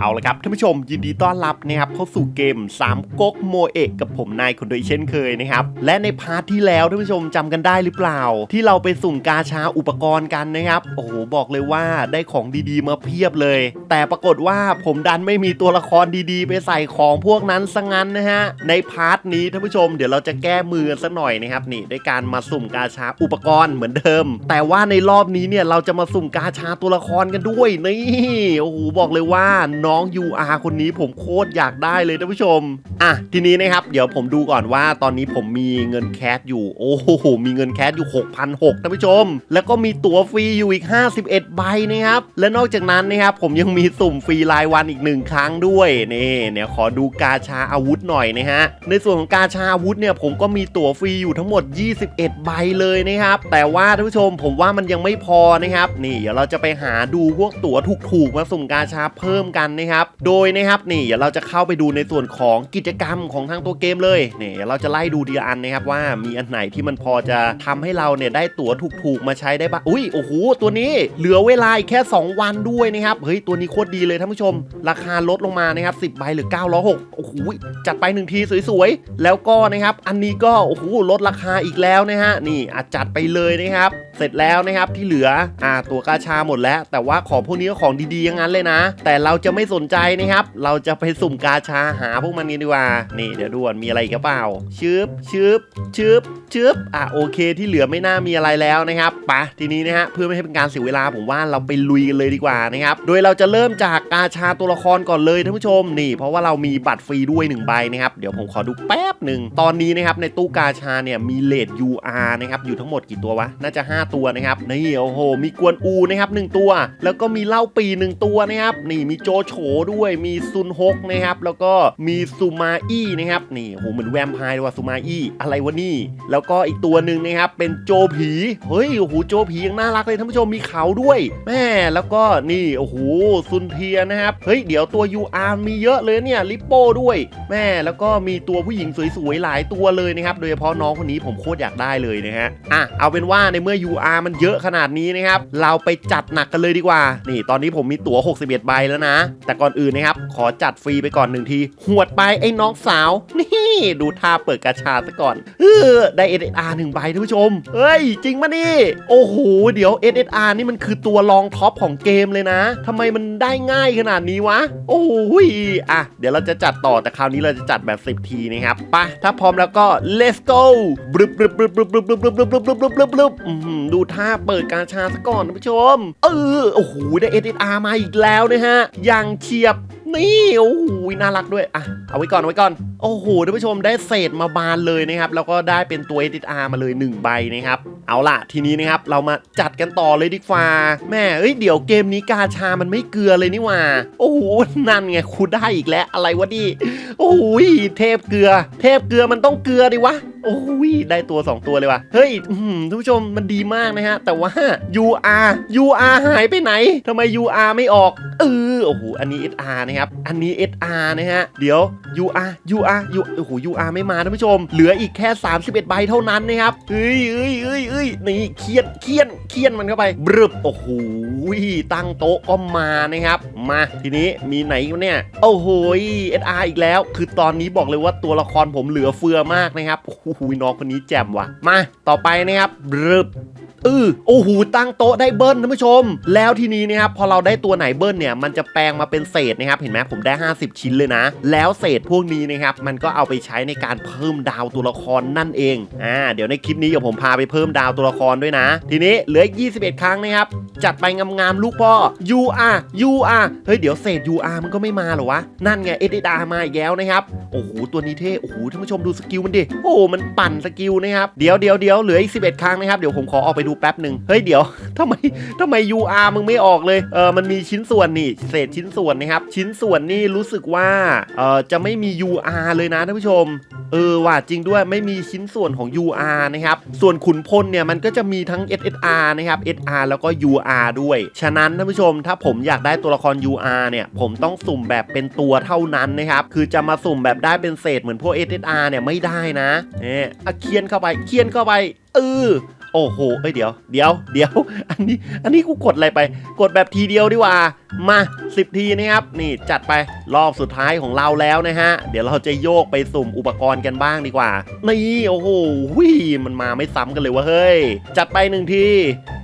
เอาละครับท่านผู้ชมยินดีต้อนรับนะครับเข้าสู่เกม3ก๊กโมเอะกับผมนายคนโดยเช่นเคยนะครับและในพาร์ทที่แล้วท่านผู้ชมจำกันได้หรือเปล่า ที่เราไปสุ่มกาชาอุปกรณ์กันนะครับโอ้โหบอกเลยว่าได้ของดีๆมาเพียบเลย แต่ปรากฏว่าผมดันไม่มีตัวละครดีๆ ไปใส่ของพวกนั้นซะงั้นนะฮะในพาร์ทนี้ท่านผู้ชมเดี๋ยวเราจะแก้มือสักหน่อยนะครับนี่ด้วยการมาสุ่มกาชาอุปกรณ์เหมือนเดิม แต่ว่าในรอบนี้เนี่ยเราจะมาสุ่มกาชาตัวละครกันด้วยนี่โอ้โหบอกเลยว่าน้อง UR คนนี้ผมโคตรอยากได้เลยท่านผู้ชม อะทีนี้นะครับ เดี๋ยวผมดูก่อนว่าตอนนี้ผมมีเงินแคสอยู่ โอ้โห มีเงินแคสอยู่ 6,600ท่านผู้ชม แล้วก็มีตั๋วฟรีอยู่อีก 51 ใบนะครับ และนอกจากนั้นนะครับผมยังมีสุ่มฟรีรายวันอีกหนึ่งครั้งด้วยนี่เนี่ยขอดูกาชาอาวุธหน่อยนะฮะในส่วนของกาชาอาวุธเนี่ยผมก็มีตั๋วฟรีอยู่ทั้งหมด 21 ใบเลยนะครับแต่ว่าท่านผู้ชมผมว่ามันยังไม่พอนะครับนี่เดี๋ยวเราจะไปหาดูพวกตั๋วถูกๆมาสุ่มกาชาเพิ่มกันนะครับ โดยนะครับนี่เดี๋ยวเราจะเข้าไปดูในส่วนของกิจกรรมของทางตัวเกมเลยนี่เดี๋ยวเราจะไล่ดูทีละอันนะครับว่ามีอันไหนที่มันพอจะทำให้เราเนี่ยได้ตั๋วถูกๆมาใช้ได้บ้างอุ้ยโอ้โหตัวนี้เหลือเวลาอีกแค่ 2 วันด้วยนะครับเฮ้ยตัวนี้โคตรดีเลยท่านผู้ชม ราคาลดลงมานะครับ10ใบหรือ906โอ้โหจัดไปหนึ่งทีสวยๆ แล้วก็นะครับอันนี้ก็โอ้โหลดราคาอีกแล้วนะฮะนี่อาจัดไปเลยนะครับเสร็จแล้วนะครับที่เหลืออ่าตัวกาชาหมดแล้ว แต่ว่าของพวกนี้ก็ของดีๆอย่างนั้นเลยนะ แต่เราจะไม่สนใจนะครับ เราจะไปสุ่มกาชาหาพวกมันกันดีกว่า นี่เดี๋ยวดูก่อนมีอะไรกันเปล่าชึบชึบชึบชึบอะโอเคที่เหลือไม่น่ามีอะไรแล้วนะครับปะทีนี้นะฮะเพื่อไม่ให้เป็นการเสียเวลาผมว่าเราไปลุยกันเลยดีกว่านะครับ โดยเราจะเริ่มจากกาชาตัวละครก่อนเลยท่านผู้ชมนี่ เพราะว่าเรามีบัตรฟรีด้วยหนึ่งใบนะครับเดี๋ยวผมขอดูแป๊บหนึ่งตอนนี้นะครับในตู้กาชาเนี่ยมีเลด UR นะครับอยู่ทั้งหมดกี่ตัววะน่าจะ 5 ตัวนะครับนี่โอ้โห มีกวนอูนะครับหนึ่งตัว แล้วก็มีเล่าปีหนึ่งตัวนะครับนี่มีโจโฉด้วยมีซุนฮกนะครับแล้วก็มีซูมาอี้นะครับนี่โหเหมือนแวมไพร์เลยว่ะซูมาอี้อะไรวะนี่แล้วก็อีกตัวหนึ่งนะครับเป็นโจผีเฮ้ยโอ้โหโจผียังน่ารักเลยท่านผู้ชมมีเขาด้วยแม่แล้วก็นี่โอ้โหซุนเทียนะครับเฮ้ยเดี๋ยวตัว UR มีเยอะเลยเนี่ยลิปโป้ด้วย แม่แล้วก็มีตัวผู้หญิงสวยๆหลายตัวเลยนะครับโดยเฉพาะน้องคนนี้ผมโคตรอยากได้เลยนะฮะอะเอาเป็นว่าในเมื่อ UR มันเยอะขนาดนี้นะครับเราไปจัดหนักกันเลยดีกว่า นี่ตอนนี้ผมมีตั๋ว 61 ใบแล้วนะแต่ก่อนอื่นนะครับ ขอจัดฟรีไปก่อนหนึ่งที หวดไปไอ้น้องสาว นี่ดูท่าเปิดกาชาซะก่อนเออได้ SSR หนึ่งใบท่านผู้ชม เฮ้ย จริงมะนี่ โอ้โห เดี๋ยว SSR นี่มันคือตัวรองท็อปของเกมเลยนะทำไมมันได้ง่ายขนาดนี้วะ โอ้ยอะ เดี๋ยวเราจะจัดต่อแต่คราวนี้เราจะจัดแบบ 10 ทีนะครับไปถ้าพร้อมแล้วก็ let's go บรึบบรึบบรึบบรึบรึบรึบรึบรึบรึบรึบดูท่าเปิดกาชาซะก่อนท่านผู้ชม เออ โอ้โห ได้ SSR มาอีกแล้วนะฮะ อย่างเฉียบนี่โอ้โหน่ารักด้วยอะเอาไว้ก่อนเอาไว้ก่อนโอ้โหท่านผู้ชมได้เศษมาบานเลยนะครับแล้วก็ได้เป็นตัว SSR มาเลย 1 ใบนะครับเอาล่ะทีนี้นะครับเรามาจัดกันต่อเลยดีกว่าแม่เอ้ยเดี๋ยวเกมนี้กาชามันไม่เกลือเลยนี่ว่า โอ้โหนั่นไงคูได้อีกแล้วอะไรวะดิโอ้ยเทพเกลือ เทพเกลือมันต้องเกลือดิวะโอ้ยได้ตัว 2 ตัวเลยว่ะ เฮ้ยท่านผู้ชมมันดีมากนะฮะ แต่ว่า UR UR หายไปไหนทำไม UR ไม่ออก เออ โอ้โห อันนี้ SR นะครับ อันนี้ SR นะฮะ เดี๋ยว UR UR U โอ้โห UR ไม่มาท่านผู้ชม เหลืออีกแค่ 31 ใบเท่านั้นนะครับเฮ้ยเฮ้ยเฮ้ยเฮ้ยนี่เคียนเคียนเคียนมันเข้าไปบรึบโอ้โหตั้งโต๊ะก็มานะครับ มาทีนี้มีไหนวะเนี่ยโอ้โห SR อีกแล้ว คือตอนนี้บอกเลยว่าตัวละครผมเหลือเฟือมากนะครับโอ้โหน้องคนนี้แจ่มว่ะมาต่อไปนะครับบรึบ เออโอ้โหตั้งโต๊ะได้เบิ้ลท่านผู้ชม แล้วทีนี้นะครับพอเราได้ตัวไหนเบิ้ลเนี่ยมันจะแปลงมาเป็นเศษนะครับเห็นไหมผมได้ 50 ชิ้นเลยนะ แล้วเศษพวกนี้นะครับมันก็เอาไปใช้ในการเพิ่มดาวตัวละครนั่นเองอ่าเดี๋ยวในคลิปนี้เดี๋ยวผมพาไปเพิ่มดาวตัวละครด้วยนะ ทีนี้เหลืออีก21 ครั้งนะครับจัดไปงามๆลูกพ่อ UR UR เฮ้ยเดี๋ยวเศษ UR มันก็ไม่มาหรอวะนั่นไง SSR มาอีกแล้วนะครับโอ้โหตัวนี้เท่โอ้โหท่านผู้ชมดูสกิลมันดิโอ้มันปั่นสกิลนะครับเดี๋ยวเดี๋ยวเดี๋ยวเหลืออีก11 ครั้งนะครับเดี๋ยวผมขอออกไปดูแป๊บหนึ่งเฮ้ยเดี๋ยวทำไมทำไม UR มึงไม่ออกเลยเออมันมีชิ้นส่วนนี่เศษชิ้นส่วนนะครับ ชิ้นส่วนนี่รู้สึกว่าเออจะไม่มี UR เลยนะท่านผู้ชม เออว่าจริงด้วยไม่มีชิ้นส่วนของ UR นะครับส่วนขุนพลเนี่ยมันก็จะมีทั้ง SSR นะครับ SR แล้วก็ UR ด้วย ฉะนั้นท่านผู้ชมถ้าผมอยากได้ตัวละคร UR เนี่ยผมต้องสุ่มแบบเป็นตัวเท่านั้นนะครับคือจะมาสุ่มแบบได้เป็นเศษเหมือนพวก SSR เนี่ยไม่ได้นะเนี่ยเคียนเข้าไปเคียนเข้าไปเออ โอ้โหเอ้ยเดี๋ยว เดี๋ยว เดี๋ยว อันนี้ อันนี้กูกดอะไรไป กดแบบทีเดียวดีกว่ามา 10 ทีนะครับ นี่จัดไปรอบสุดท้ายของเราแล้วนะฮะ เดี๋ยวเราจะโยกไปสุ่มอุปกรณ์กันบ้างดีกว่า นี่โอ้โหวิมันมาไม่ซ้ำกันเลยวะเฮ้ย จัดไปหนึ่งที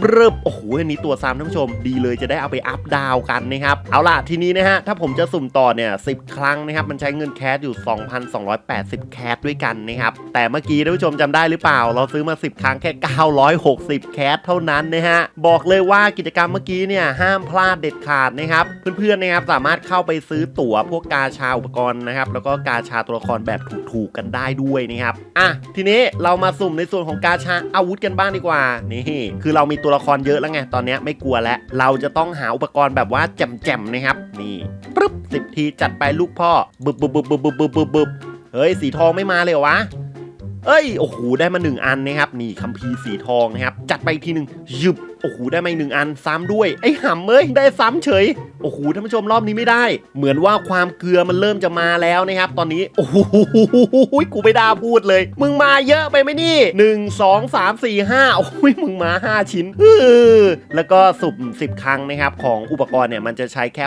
บรึบโอ้โหอันนี้ตัวซ้ำท่านผู้ชม ดีเลยจะได้เอาไปอัพดาวกันนะครับ เอาล่ะทีนี้นะฮะ ถ้าผมจะสุ่มต่อเนี่ยสิครั้งนะครับ มันใช้เงินแคสอยู่ 2,280 แคสด้วยกันนะครับ แต่เมื่อกี้ท่านผู้ชมจำได้หรือเปล่า เราซื้อมา 10 ครั้งแค่ 960 แคสเท่านั้นนะฮะ บอกเลยว่ากิจกรรมเมื่อกี้เนี่ยห้ามพลาดเด็ดขาดาทนะครับเพื่อนๆนะครับสามารถเข้าไปซื้อตั๋วพวกกาชาอุปกรณ์นะครับแล้วก็กาชาตัวละครแบบถูกๆกันได้ด้วยนะครับอะทีนี้เรามาสุ่มในส่วนของกาชาอาวุธกันบ้างดีกว่านี่คือเรามีตัวละครเยอะแล้วไงตอนนี้ไม่กลัวแล้วเราจะต้องหาอุปกรณ์แบบว่าแจ่มๆนะครับนี่ปึ๊บสิบทีจัดไปลูกพ่อบึบบึบบึบบึบบบบึบบเฮ้ยสีทองไม่มาเลยวะเอ้ยโอ้โหได้มาหนึ่งอันนะครับนี่คัมภีร์สีทองนะครับจัดไปทีหนึ่งยึบ โอ้โหได้มาอีกหนึ่งอันซ้ำด้วยไอ้ห่ำเอ้ยได้ซ้ำเฉยโอ้โหท่านผู้ชมรอบนี้ไม่ได้ เหมือนว่าความเกลือมันเริ่มจะมาแล้วนะครับ ตอนนี้โอ้โหกูไม่ได้พูดเลย มึงมาเยอะไปไหมนี่หนึ่งสองสามสี่ห้าโอ้ยมึงมาห้าชิ้นเออแล้วก็สุ่มสิบครั้งนะครับ ของอุปกรณ์เนี่ยมันจะใช้แค่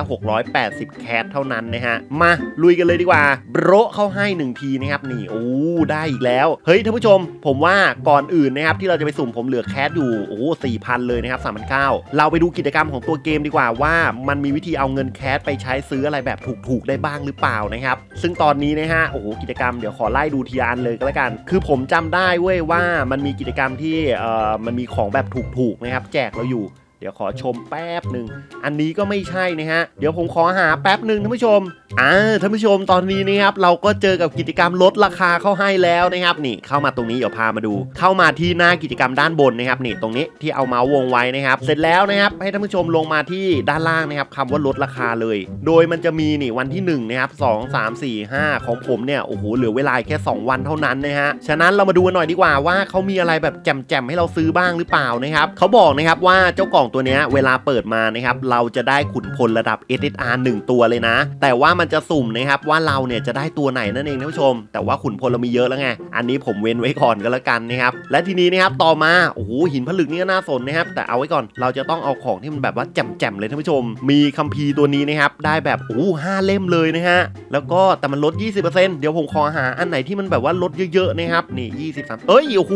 680 แคสเท่านั้นนะฮะมาลุยกันเลยดีกว่าโบรเข้าให้หนึ่งทีนะครับนี่โอ้ได้อีกแล้ว เฮ้ยท่านผู้ชม ผมว่าก่อนอื่นนะครับที่เราจะไปสุ่มผมเหลือแคสอยู่โอ้สี่พันเลยนะครับสามพันเก้าเราไปดูกิจกรรมของตัวเกมดีกว่าว่า มันมีวิธีเอาเงินแคสไปใช้ซื้ออะไรแบบถูกๆได้บ้างหรือเปล่านะครับ ซึ่งตอนนี้นะฮะโอ้โหกิจกรรมเดี๋ยวขอไล่ดูทีละอันเลยก็แล้วกัน คือผมจำได้เว้ยว่ามันมีกิจกรรมที่เอ่อมันมีของแบบถูกๆนะครับแจกเราอยู่ เดี๋ยวขอชมแป๊บหนึ่ง อันนี้ก็ไม่ใช่นะฮะ เดี๋ยวผมขอหาแป๊บหนึ่งท่านผู้ชม อ่า ท่านผู้ชมตอนนี้นะครับเราก็เจอกับกิจกรรมลดราคาเข้าให้แล้วนะครับ นี่เข้ามาตรงนี้เดี๋ยวพามาดู เข้ามาที่หน้ากิจกรรมด้านบนนะครับ นี่ตรงนี้ที่เอาเมาส์วงไว้นะครับ เสร็จแล้วนะครับให้ท่านผู้ชมลงมาที่ด้านล่างนะครับคำว่าลดราคาเลย โดยมันจะมีนี่วันที่1นะครับ2 3 4 5ของผมเนี่ยโอ้โหเหลือเวลาแค่ 2 วันเท่านั้นนะฮะ ฉะนั้นเรามาดูกันหน่อยดีกว่าว่าเขามีอะไรแบบแจ่มๆให้เราซื้อบ้างหรือเปล่านะครับเขาบอกนะครับว่าเจ้ากล่องตัวเนี้ยเวลาเปิดมานะครับเราจะได้ขุนพลระดับ SSR 1 ตัวเลยนะ แต่ว่ามันจะสุ่มนะครับว่าเราเนี่ยจะได้ตัวไหนนั่นเองท่านผู้ชม แต่ว่าขุนพลเรามีเยอะแล้วไงอันนี้ผมเว้นไว้ก่อนก็แล้วกันนะครับและทีนี้นะครับต่อมาโอ้โหหินผลึกนี่ก็น่าสนนะครับแต่เอาไว้ก่อนเราจะต้องเอาของที่มันแบบว่าแจ่มๆเลยท่านผู้ชม มีคัมภีร์ตัวนี้นะครับได้แบบโอ้โหห้าเล่มเลยนะฮะแล้วก็แต่มันลด 20%เดี๋ยวผมขอหาอันไหนที่มันแบบว่าลดเยอะๆนะครับนี่23เอ้ยโอ้โห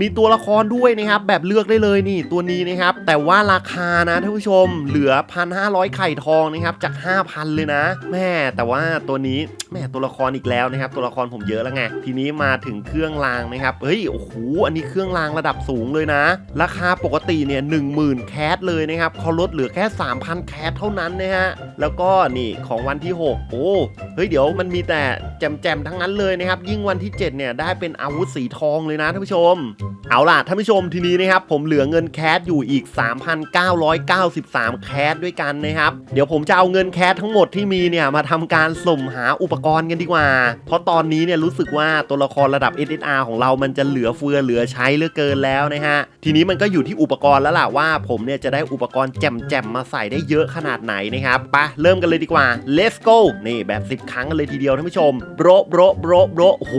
มีตัวละครด้วยนะครับแบบเลือกได้เลยนี่ตัวนี้นะครับแต่ว่าราคานะท่านผู้ชมเหลือ 1,500 ไข่ทองนะครับจาก 5,000 เลยนะ แม่แต่ว่าตัวนี้แม่ตัวละครอีกแล้วนะครับ ตัวละครผมเยอะแล้วไงทีนี้มาถึงเครื่องรางนะครับเฮ้ยโอ้โหอันนี้เครื่องรางระดับสูงเลยนะ ราคาปกติเนี่ย10,000แคสเลยนะครับเขาลดเหลือแค่ 3,000 แคสเท่านั้นนะฮะแล้วก็นี่ของวันที่ 6 โอ้เฮ้ยเดี๋ยวมันมีแต่แจมๆทั้งนั้นเลยนะครับ ยิ่งวันที่ 7 เนี่ยได้เป็นอาวุธสีทองเลยนะท่านผู้ชม เอาล่ะท่านผู้ชมทีนี้นะครับผมเหลือเงินแคสอยู่อีก3,993 แคสด้วยกันนะครับ เดี๋ยวผมจะเอาเงินแคสทั้งหมดที่มีเนี่ยมาทำการสุ่มหาอุปกรณ์กันดีกว่า เพราะตอนนี้เนี่ยรู้สึกว่าตัวละครระดับ SSR ของเรามันจะเหลือเฟือเหลือใช้เหลือเกินแล้วนะฮะ ทีนี้มันก็อยู่ที่อุปกรณ์แล้วล่ะว่า ผมเนี่ยจะได้อุปกรณ์แจ่มๆมาใส่ได้เยอะขนาดไหนนะครับไปะเริ่มกันเลยดีกว่า let's go นี่แบบ 10 ครั้งกันเลยทีเดียวท่านผู้ชมโบรโบรโบรโบรโอ้โห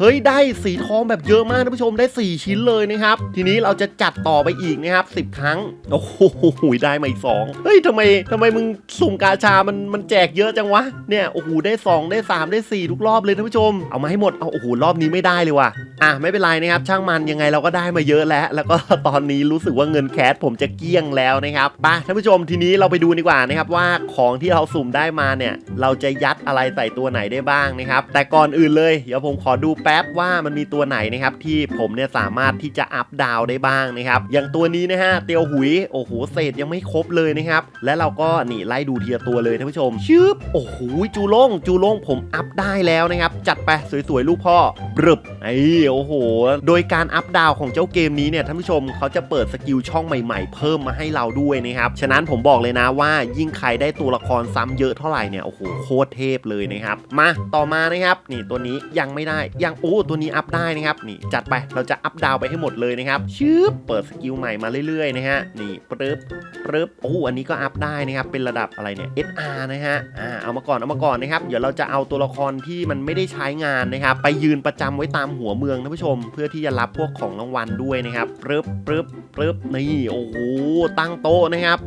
เฮ้ยได้สีทองแบบเยอะมากท่านผู้ชมได้ 4 ชิ้นเลยนะครับ ทีนี้เราจะจัดต่อไปอีกนะครับ10 ครั้งโอ้โหได้มาอีกสองเฮ้ยทำไมทำไมมึงสุ่มกาชามันมันแจกเยอะจังวะเนี่ยโอ้โหได้2ได้3ได้4ทุกรอบเลยท่านผู้ชม เอามาให้หมดเอาโอ้โหรอบนี้ไม่ได้เลยว่ะอะไม่เป็นไรนะครับช่างมันยังไงเราก็ได้มาเยอะแล้ว แล้วก็ตอนนี้รู้สึกว่าเงินแคสผมจะเกี้ยงแล้วนะครับไปท่านผู้ชมทีนี้เราไปดูดีกว่านะครับว่าของที่เราสุ่มได้มาเนี่ย เราจะยัดอะไรใส่ตัวไหนได้บ้างนะครับ แต่ก่อนอื่นเลยเดี๋ยวผมขอดูแป๊บว่ามันมีตัวไหนนะครับที่ผมเนี่ยสามารถที่จะอัพดาวได้บ้างนะครับอย่างตัวนี้นะฮะเตียวหุยโอ้โหเศษยังไม่ครบเลยนะครับ และเราก็นี่ไล่ดูทีละตัวเลยท่านผู้ชมชึบโอ้โหจูโล่งจูโล่งผมอัพได้แล้วนะครับ จัดไปสวยๆลูกพ่อบรึบ ไอ้โอ้โห โดยการอัพดาวของเจ้าเกมนี้เนี่ยท่านผู้ชมเขาจะเปิดสกิลช่องใหม่ๆ เพิ่มมาให้เราด้วยนะครับ ฉะนั้นผมบอกเลยนะว่ายิ่งใครได้ตัวละครซ้ำเยอะเท่าไหร่เนี่ยโอ้โหโคตรเทพเลยนะครับ มาต่อมานะครับนี่ตัวนี้ยังไม่ได้ยังโอ้ตัวนี้อัพได้นะครับนี่จัดไปเราจะอัพดาวไปให้หมดเลยนะครับชึบเปิดสกิลใหม่มาเรื่อยๆนะฮะนี่ปึ๊บปึ๊บโอ้อันนี้ก็อัพได้นะครับเป็นระดับอะไรเนี่ย SR นะฮะอ่าเอามาก่อนเอามาก่อนนะครับเดี๋ยวเราจะเอาตัวละครที่มันไม่ได้ใช้งานนะครับไปยืนประจำไว้ตามหัวเมืองท่านผู้ชม เพื่อที่จะรับพวกของรางวัลด้วยนะครับปึ๊บปึ๊บปึ๊บนี่โอ้โหตั้งโต๊ะนะครับ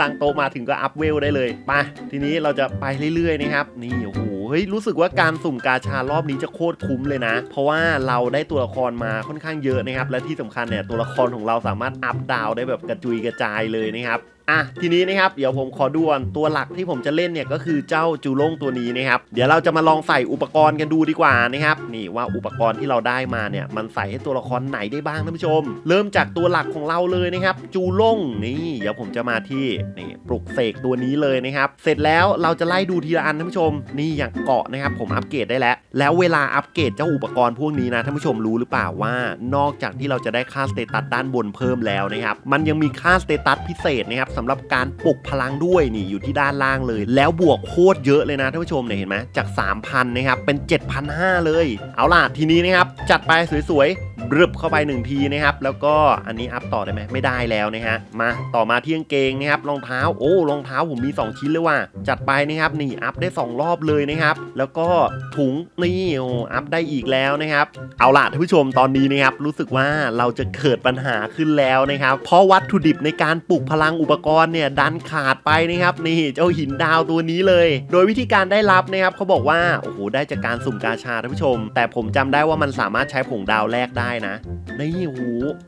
ตั้งโต๊ะมาถึงก็อัพเวลได้เลยไปทีนี้เราจะไปเรื่อยๆนะครับนี่โอ้โหเฮ้ยรู้สึกว่าการสุ่มกาชารอบนี้จะโคตรคุ้มเลยนะ เพราะว่าเราได้ตัวละครมาค่อนข้างเยอะนะครับ และที่สำคัญเนี่ยตัวละครของเราสามารถอัพดาวได้แบบกระจุยกระจายเลยนะครับ อะทีนี้นะครับเดี๋ยวผมขอด่วนตัวหลักที่ผมจะเล่นเนี่ยก็คือเจ้าจูโล่งตัวนี้นะครับเดี๋ยวเราจะมาลองใส่อุปกรณ์กันดูดีกว่านะครับนี่ว่าอุปกรณ์ที่เราได้มาเนี่ยมันใส่ให้ตัวละครไหนได้บ้างท่านผู้ชม เริ่มจากตัวหลักของเราเลยนะครับจูโล่งนี่เดี๋ยวผมจะมาที่นี่ปลุกเสกตัวนี้เลยนะครับเสร็จแล้วเราจะไล่ดูทีละอันท่านผู้ชม นี่อย่างเกาะนะครับผมอัปเกรดได้แล้ว แล้วเวลาอัปเกรดเจ้าอุปกรณ์พวกนี้นะท่านผู้ชมรู้หรือเปล่าว่า นอกจากที่เราจะได้ค่าสเตตัสด้านบนเพิ่มแล้วนะครับมันยังมีค่าสเตตัสพิเศษนะครับสำหรับการปลุกพลังด้วยนี่อยู่ที่ด้านล่างเลย แล้วบวกโคตรเยอะเลยนะท่านผู้ชมเนี่ยเห็นไหมจาก 3,000 นะครับ เป็น 7,500 เลย เอาล่ะทีนี้นะครับ จัดไปสวยๆ รึบเข้าไปหนึ่งทีนะครับ แล้วก็อันนี้อัพต่อได้ไหมไม่ได้แล้วนะฮะมาต่อมาที่กางเกงนะครับรองเท้าโอ้รองเท้าผมมี 2 ชิ้นเลยว่ะจัดไปนะครับนี่อัพได้ 2 รอบเลยนะครับ แล้วก็ถุงนี่โอ้อัพได้อีกแล้วนะครับ เอาล่ะท่านผู้ชมตอนนี้นะครับรู้สึกว่าเราจะเกิดปัญหาขึ้นแล้วนะครับ เพราะวัตถุดิบในการปลูกพลังอุปกรณ์เนี่ยดันขาดไปนะครับนี่เจ้าหินดาวตัวนี้เลย โดยวิธีการได้รับนะครับเขาบอกว่าโอ้โหได้จากการสุ่มกาชาท่านผู้ชม แต่ผมจำได้ว่ามันสามารถใช้ผงดาวแลกได้นะ นี่โอ้โห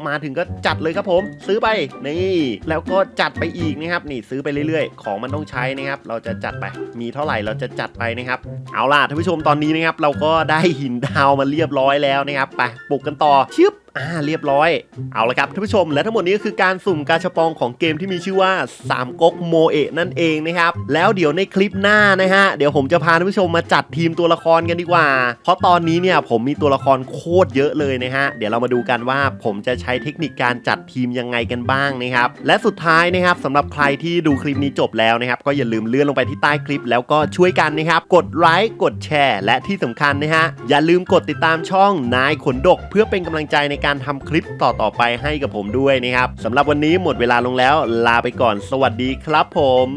มาถึงก็จัดเลยครับผม ซื้อไปนี่แล้วก็จัดไปอีกนะครับนี่ซื้อไปเรื่อยๆ ของมันต้องใช้นะครับ เราจะจัดไปมีเท่าไหร่เราจะจัดไปนะครับ เอาล่ะท่านผู้ชมตอนนี้นะครับ เราก็ได้หินดาวมาเรียบร้อยแล้วนะครับไปปลุกกันต่อชึบ อ่าเรียบร้อย เอาละครับท่านผู้ชมและทั้งหมดนี้ก็คือการสุ่มกาชาปองของเกมที่มีชื่อว่า3ก๊กโมเอะนั่นเองนะครับ แล้วเดี๋ยวในคลิปหน้านะฮะ เดี๋ยวผมจะพาท่านผู้ชมมาจัดทีมตัวละครกันดีกว่า เพราะตอนนี้เนี่ยผมมีตัวละครโคตรเยอะเลยนะฮะ เดี๋ยวเรามาดูกันว่าผมจะใช้เทคนิคการจัดทีมยังไงกันบ้างนะครับ และสุดท้ายนะครับสำหรับใครที่ดูคลิปนี้จบแล้วนะครับ ก็อย่าลืมเลื่อนลงไปที่ใต้คลิป แล้วก็ช่วยกันนะครับ กดไลค์ กดแชร์ และที่สำคัญนะฮะ อย่าลืมกดติดตามช่องนายขนดก เพื่อเป็นกำลังใจในการทำคลิปต่อๆไปให้กับผมด้วยนะครับสำหรับวันนี้หมดเวลาลงแล้ว ลาไปก่อน สวัสดีครับผม